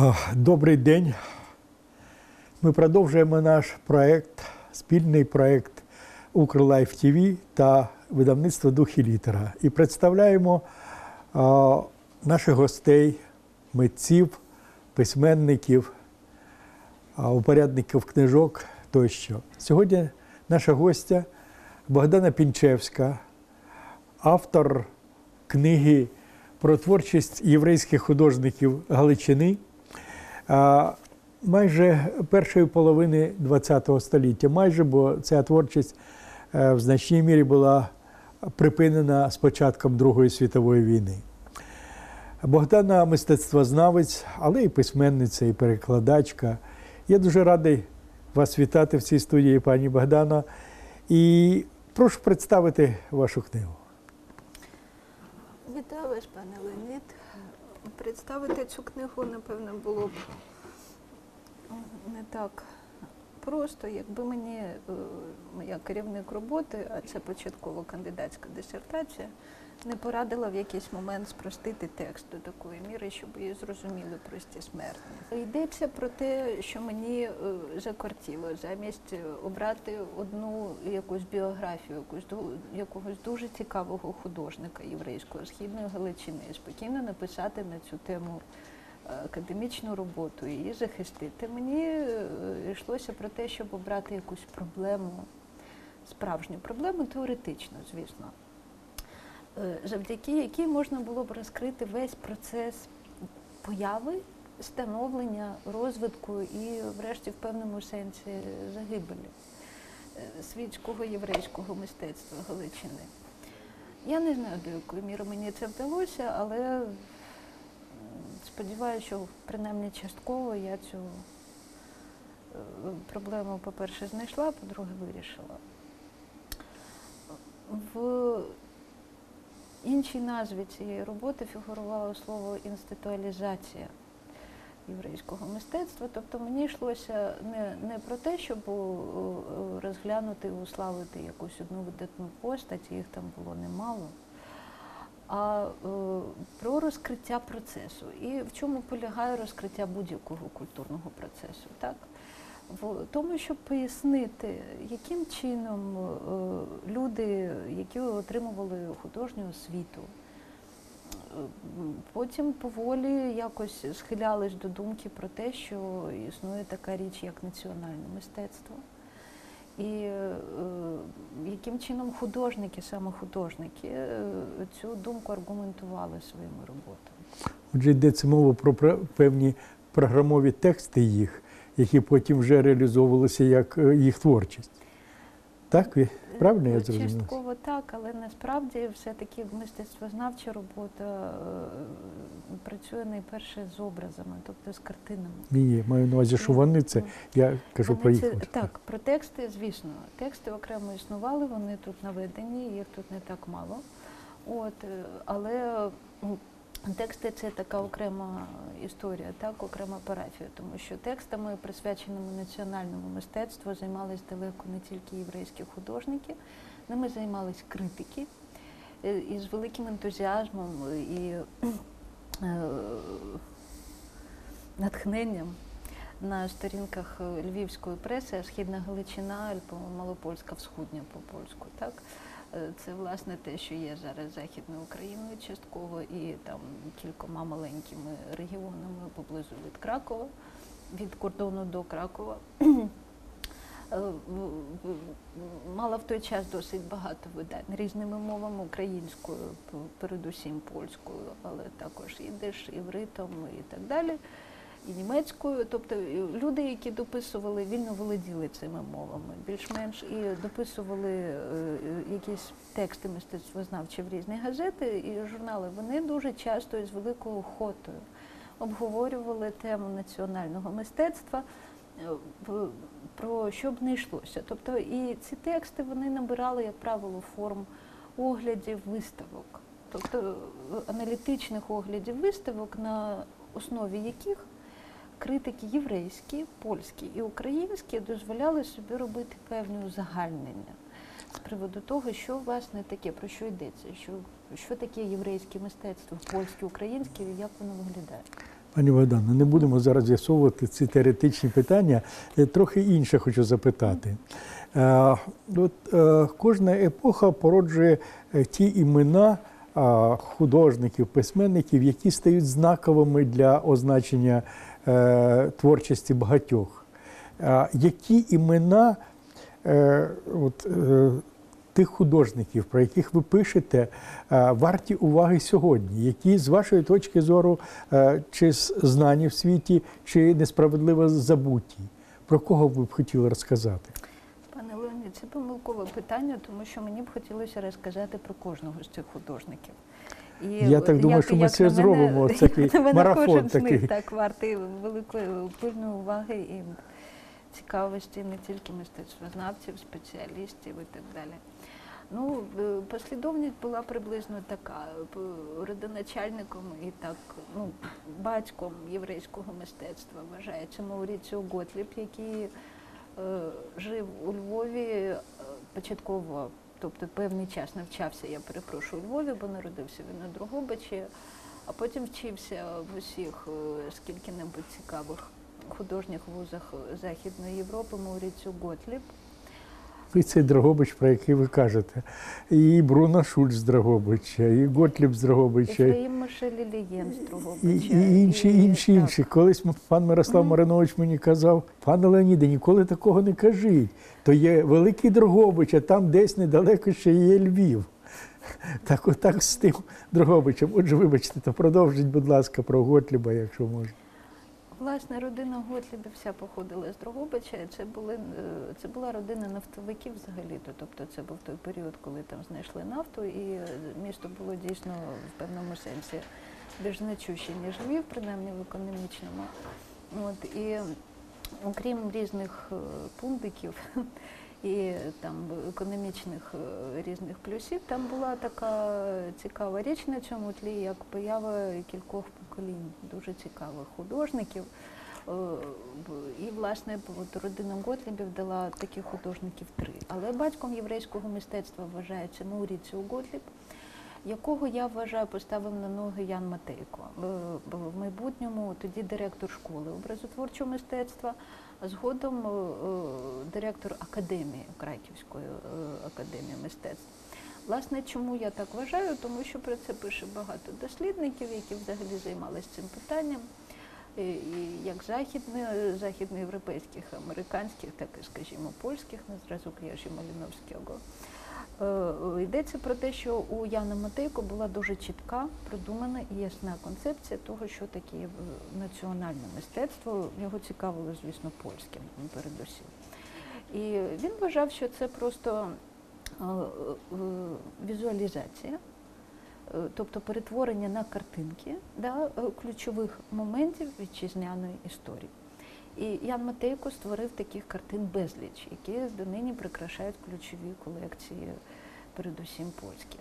А, Добрий день. Ми продовжуємо наш проект, спільний проект Укрлайф ТВ та видавництво Дух і літера. І представляємо наших гостей, митців, письменників, а, упорядників книжок тощо. Сьогодні наша гостя Богдана Пінчевська, автор книги про творчість єврейських художників Галичини майже першої половини ХХ століття, майже, бо ця творчість е, в значній мірі була припинена з початком Другої світової війни. Богдана мистецтвознавець, але і письменниця, і перекладачка. Я дуже радий вас вітати в цій студії, пані Богдана. І прошу представити вашу книгу. Вітаю вас, пане Леонід. Представити цю книгу, напевно, було б не так просто, якби мені е, моя керівник роботи, а це початкова кандидатська дисертація, не порадила в якийсь момент спростити текст до такої міри, щоб її зрозуміли прості смертні. Йдеться про те, що мені е, закортіло замість е, обрати одну якусь біографію, якусь якогось дуже цікавого художника єврейського східної Галичини, спокійно написати на цю тему академічну роботу її захистити. Мені е, йшлося про те, щоб обрати якусь проблему, справжню проблему, теоретичну, звісно е, завдяки якій можна було б розкрити весь процес появи, становлення, розвитку і, врешті, в певному сенсі загибелі е, світського єврейського мистецтва Галичини. Я не знаю, до якої міри мені це вдалося, але сподіваюся, що принаймні частково я цю е, проблему, по-перше, знайшла, по-друге, вирішила. В іншій назві цієї роботи фігурувало слово інституалізація єврейського мистецтва. Тобто мені йшлося не, не про те, щоб о, розглянути і уславити якусь одну видатну постать, їх там було немало, а е, про розкриття процесу. І в чому полягає розкриття будь-якого культурного процесу. Так? в тому, щоб пояснити, яким чином е, люди, які отримували художню освіту, е, потім поволі якось схилялись до думки про те, що існує така річ, як національне мистецтво. І е, яким чином художники, саме художники, е, цю думку аргументували своїми роботами. Отже, йдеться мова про пр- певні програмові тексти їх, які потім вже реалізовувалися як е, їх творчість. Так? Правильно я зрозумів? Е, Частково так, але насправді все-таки мистецтвознавча робота е, працює найперше з образами, тобто з картинами. Ні, маю на увазі, що вони це, я кажу Вони про їх. це- так, про тексти, звісно, тексти окремо існували, вони тут наведені, їх тут не так мало. От, е, але м, тексти це така окрема історія, так, окрема парафія, тому що текстами, присвяченими національному мистецтву, займались далеко не тільки єврейські художники, ними займались критики е, і з великим ентузіазмом і е, натхненням на сторінках львівської преси, східна Галичина, Малопольська Всхудня по-польську. Так? Е, Це власне те, що є зараз Західною Україною частково і там кількома маленькими регіонами поблизу від Кракова, від кордону до Кракова. Е, Мала в той час досить багато видань різними мовами, українською, передусім польською, але також ідиш, івритом і так далі, і німецькою. Тобто е, люди, які дописували, вільно володіли цими мовами, більш-менш і дописували е, е, якісь тексти мистецтвознавчі в різні газети і журнали. Вони дуже часто і з великою охотою обговорювали тему національного мистецтва. Про що б не йшлося. Тобто і ці тексти вони набирали, як правило, форм оглядів виставок, тобто аналітичних оглядів виставок, на основі яких критики єврейські, польські і українські дозволяли собі робити певні узагальнення з приводу того, що власне таке, про що йдеться, що, що таке єврейське мистецтво, польське, українське, і як воно виглядає. Пані Богдано, не будемо зараз з'ясовувати ці теоретичні питання. Е, Трохи інше хочу запитати. Е, От, е, кожна епоха породжує ті імена художників, письменників, які стають знаковими для означення творчості багатьох. Які імена е, от, е, тих художників, про яких ви пишете, е, варті уваги сьогодні, які з вашої точки зору е, чи знані в світі, чи несправедливо забуті? Про кого ви б хотіли розказати? Пане Леонід, це помилкове питання, тому що мені б хотілося розказати про кожного з цих художників. І Я так думаю, що ми це на мене- зробимо, такий марафон кожен з такий. них так вартий великої пильної уваги і цікавості не тільки мистецтвознавців, спеціалістів і так далі. Ну, послідовність була приблизно така. Родоначальником і так, ну, батьком єврейського мистецтва вважається Мауріціо Готліб, який е, жив у Львові е, початково, тобто певний час навчався, я перепрошую, у Львові, бо народився він на Другобичі, а потім вчився в усіх е, скільки-небудь цікавих художніх вузах Західної Європи Маурицю Готліб. І цей Дрогобич, про який ви кажете, і Бруно Шульц з Дрогобича, і Готліб з Дрогобича, Ефраїм Мишель Лілієн з і, Дрогобича. і інші, і- інші, так. інші. Колись пан Мирослав Мгм. Маринович мені казав, пане Леоніде, ніколи такого не кажіть. То є великий Дрогобич, а там десь недалеко ще є Львів. Так, отак з тим Дрогобичем. Отже, вибачте, то продовжіть, будь ласка, про Готліба, якщо можна. Власне, родина Готлібів вся походила з Дрогобича. Це були е, це була родина нафтовиків взагалі-то. Тобто це був той період, коли там знайшли нафту, і е, місто було дійсно в певному сенсі більш значуще, ніж Львів, принаймні в економічному. От і окрім різних е, пунктиків і там економічних різних плюсів, там була така цікава річ на цьому тлі, як поява кількох поколінь дуже цікавих художників. Е, І, власне, родина Готлібів дала таких художників три. Але батьком єврейського мистецтва вважається Мауріціо Готліб, якого я вважаю поставив на ноги Ян Матейко. Е, В майбутньому тоді директор школи образотворчого мистецтва, а згодом е, директор академії Краківської академії мистецтв. Власне, чому я так вважаю? Тому що про це пише багато дослідників, які взагалі займалися цим питанням, як західноєвропейських, американських, так і, скажімо, польських, на зразок Яжі Маліновського. Е, Йдеться про те, що у Яна Матейко була дуже чітка, продумана і ясна концепція того, що таке національне мистецтво. Його цікавило, звісно, польським передусім. І він вважав, що це просто візуалізація, е, тобто перетворення на картинки да, е, ключових моментів вітчизняної історії. І Ян Матейко створив таких картин безліч, які донині прикрашають ключові колекції, передусім польські.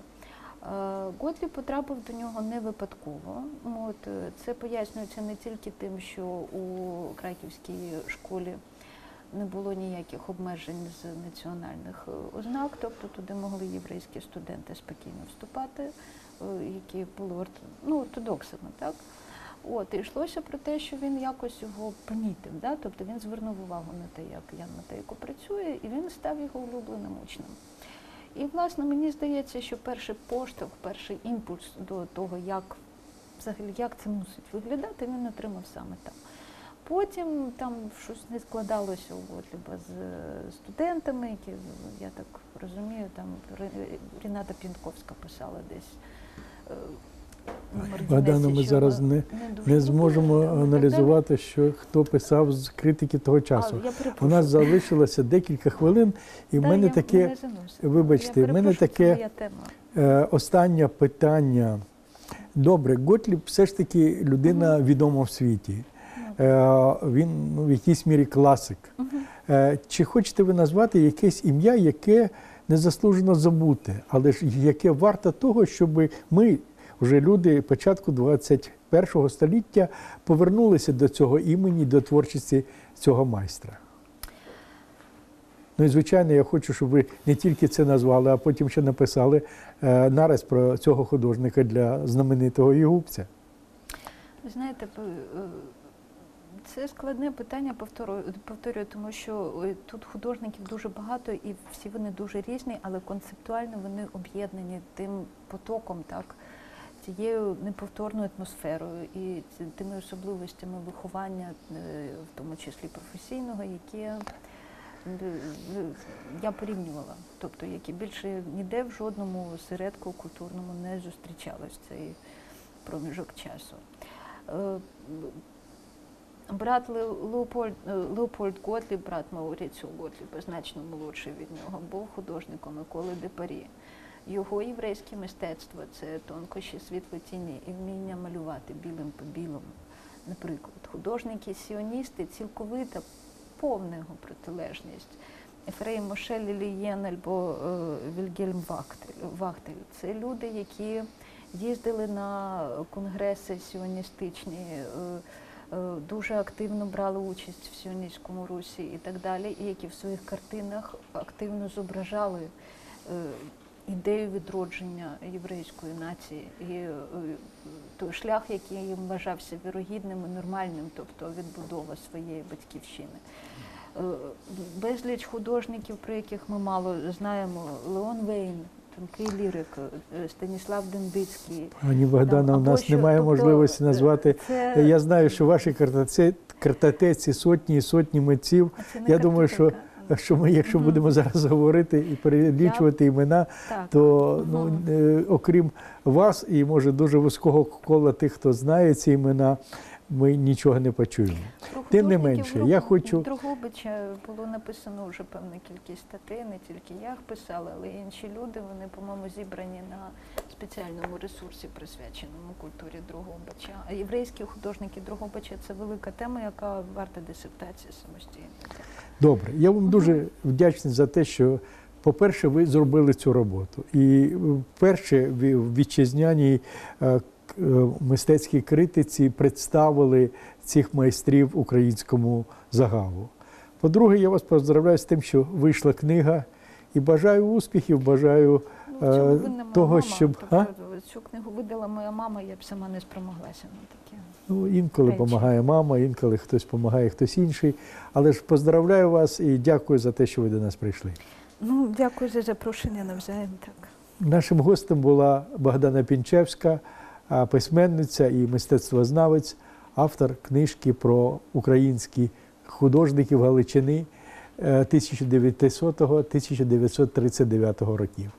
Е, Готлі потрапив до нього не випадково. От, е, це пояснюється не тільки тим, що у краківській школі не було ніяких обмежень з національних е, ознак, тобто туди могли єврейські студенти спокійно вступати, е, які були ну, ортодоксами, так? От, і йшлося про те, що він якось його помітив, да? тобто він звернув увагу на те, як Ян Матейко працює, і він став його улюбленим учнем. І, власне, мені здається, що перший поштовх, перший імпульс до того, як взагалі як це мусить виглядати, він отримав саме там. Потім там щось не складалося у Готліба з е, студентами, які, я так розумію, там Ріната Пінковська писала десь. е, Дінесі, ми зараз вона не, не зможемо далі. аналізувати, що хто писав з критики того часу. А, У нас залишилося декілька хвилин, і в мене я таке не вибачте, в мене таке- е, останнє питання. Добре, Готліб все ж таки людина відома в світі. Е, він ну, в якійсь мірі класик. Е, Чи хочете ви назвати якесь ім'я, яке незаслужено забуте, але ж яке варто того, щоб ми, вже люди початку 21 століття, повернулися до цього імені, до творчості цього майстра? Ну і звичайно, я хочу, щоб ви не тільки це назвали, а потім ще написали е, нараз про цього художника для знаменитого Єгупця. Ви Знаєте, це складне питання, повторюю, повторюю, тому що е, тут художників дуже багато і всі вони дуже різні, але концептуально вони об'єднані тим потоком, так, цією неповторною атмосферою і тими особливостями виховання, е, в тому числі професійного, які е, я порівнювала, тобто які більше ніде в жодному осередку культурному не зустрічалось цей проміжок часу. Брат Леопольд, е, Леопольд Готліб, брат Мауріціо Готліба, значно молодший від нього, був художником Миколи Депарі. Його єврейське мистецтво це тонкощі світло тіні і вміння малювати білим по білому. Наприклад, художники-сіоністи цілковита повна його протилежність. Ефреїм Моше Лілієн або е, Вільгельм Вахтель. Це люди, які їздили на конгреси сіоністичні, е, дуже активно брали участь в сіоністському русі і так далі, і які в своїх картинах активно зображали е, ідею відродження єврейської нації і е, той шлях, який їм вважався вірогідним і нормальним, тобто відбудова своєї батьківщини. Е, Безліч художників, про яких ми мало знаємо, Леон Вейн, тонкий лірик, е, Станіслав Дендицький. Пані Богдана, у нас що- немає тобто, можливості назвати. Це, Я знаю, що в вашій картоте- картотеці сотні і сотні митців. я думаю, що- Що ми, якщо Мгм. будемо зараз говорити і перелічувати імена, Так. то ну, Мгм. е, окрім вас і може дуже вузького кола тих, хто знає ці імена, ми нічого не почуємо. Про Тим не менше, я хочу- Дрогобича було написано вже певна кількість статей, не тільки я їх писала, але й інші люди. Вони, по-моєму, зібрані на спеціальному ресурсі, присвяченому культурі Дрогобича. А єврейські художники Дрогобича це велика тема, яка варта дисертації самостійно. Добре, я вам дуже вдячний за те, що, по-перше, ви зробили цю роботу. І вперше в в вітчизняній е, е, мистецькій критиці представили цих майстрів українському загалу. По-друге, я вас поздравляю з тим, що вийшла книга, і бажаю успіхів, бажаю. Ну, Е, того, мама. щоб- Тобто, а? цю книгу видала моя мама, я б сама не спромоглася на таке. Ну, інколи допомагає мама, інколи хтось допомагає, хтось інший. Але ж поздравляю вас і дякую за те, що ви до нас прийшли. Ну, дякую за запрошення навзаєм. Так. Нашим гостем була Богдана Пінчевська, письменниця і мистецтвознавець, автор книжки про українські художників Галичини е, 1900-1939 років.